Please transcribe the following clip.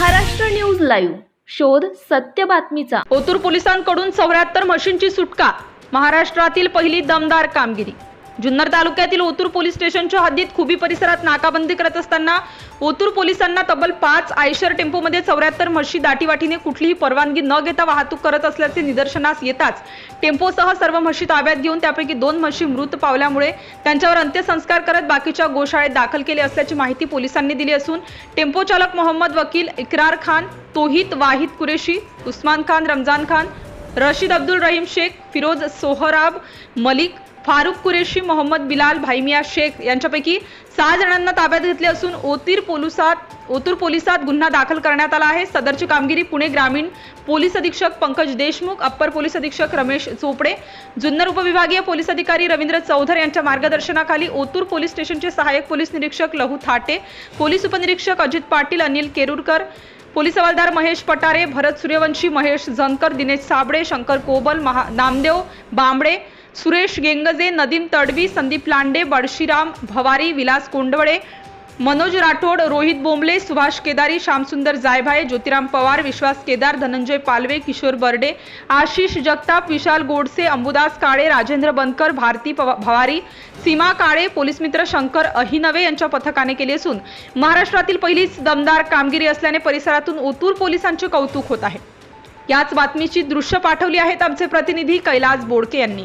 Maharashtra news live. शोध सत्य बातमीचा. ओतूर पोलिसांकडून चौऱ्याहत्तर मशीनची सुटका. महाराष्ट्रातील पहिली दमदार कामगिरी. जुन्नर तालुक्यातील ओतूर पोलीस स्टेशनच्या हद्दीत खुबी परिसरात नाकाबंदी करत असताना ओतूर पोलिसांना तब्बल पाच आयशर टेम्पोमध्ये चौऱ्याहत्तर म्हशी दाटीवाटीने कुठलीही परवानगी न घेता वाहतूक करत असल्याचे निदर्शनास येताच टेम्पोसह सर्व म्हशी ताब्यात घेऊन त्यापैकी दोन म्हशी मृत पावल्यामुळे त्यांच्यावर अंत्यसंस्कार करत बाकीच्या गोशाळेत दाखल केले असल्याची माहिती पोलिसांनी दिली असून टेम्पो चालक मोहम्मद वकील इक्रार खान तोहित वाहिद कुरेशी उस्मान खान रमजान खान रशीद अब्दुल रहीम शेख फिरोज सोहराब मलिक फारुख कुरेशी मोहम्मद बिलाल भाईमिया शेख यांच्यापैकी सहा जणांना ताब्यात घेतले असून ओतीर पोलिसात ओतूर पोलिसात गुन्हा दाखल करण्यात आला आहे. सदरची कामगिरी पुणे ग्रामीण पोलीस अधीक्षक पंकज देशमुख अप्पर पोलीस अधीक्षक रमेश चोपडे जुन्नर उपविभागीय पोलीस अधिकारी रवींद्र चौधर यांच्या मार्गदर्शनाखाली ओतूर पोलीस स्टेशनचे सहाय्यक पोलीस निरीक्षक लहू थाटे पोलीस उपनिरीक्षक अजित पाटील अनिल केरुरकर पोलीस हवालदार महेश पटारे भरत सूर्यवंशी महेश जनकर दिनेश साबळे शंकर कोबल महा नामदेव बांबडे सुरेश गेंगजे नदीम तडवी संदीप लांडे बडशीराम भवारी विलास कोंडवळे मनोज राठोड रोहित बोंबले सुभाष केदारी श्यामसुंदर जायभाई ज्योतिराम पवार विश्वास केदार धनंजय पालवे किशोर बर्डे आशिष जगताप विशाल गोडसे अंबुदास काळे राजेंद्र बनकर भारती भवारी सीमा काळे पोलीस मित्र शंकर अहिनवे यांच्या पथकाने केली असून महाराष्ट्रातील पहिलीच दमदार कामगिरी असल्याने परिसरातून ओतूर पोलिसांचे कौतुक होत आहे. याच बातमीची दृश्य पाठवली आहेत आमचे प्रतिनिधी कैलास बोडके यांनी.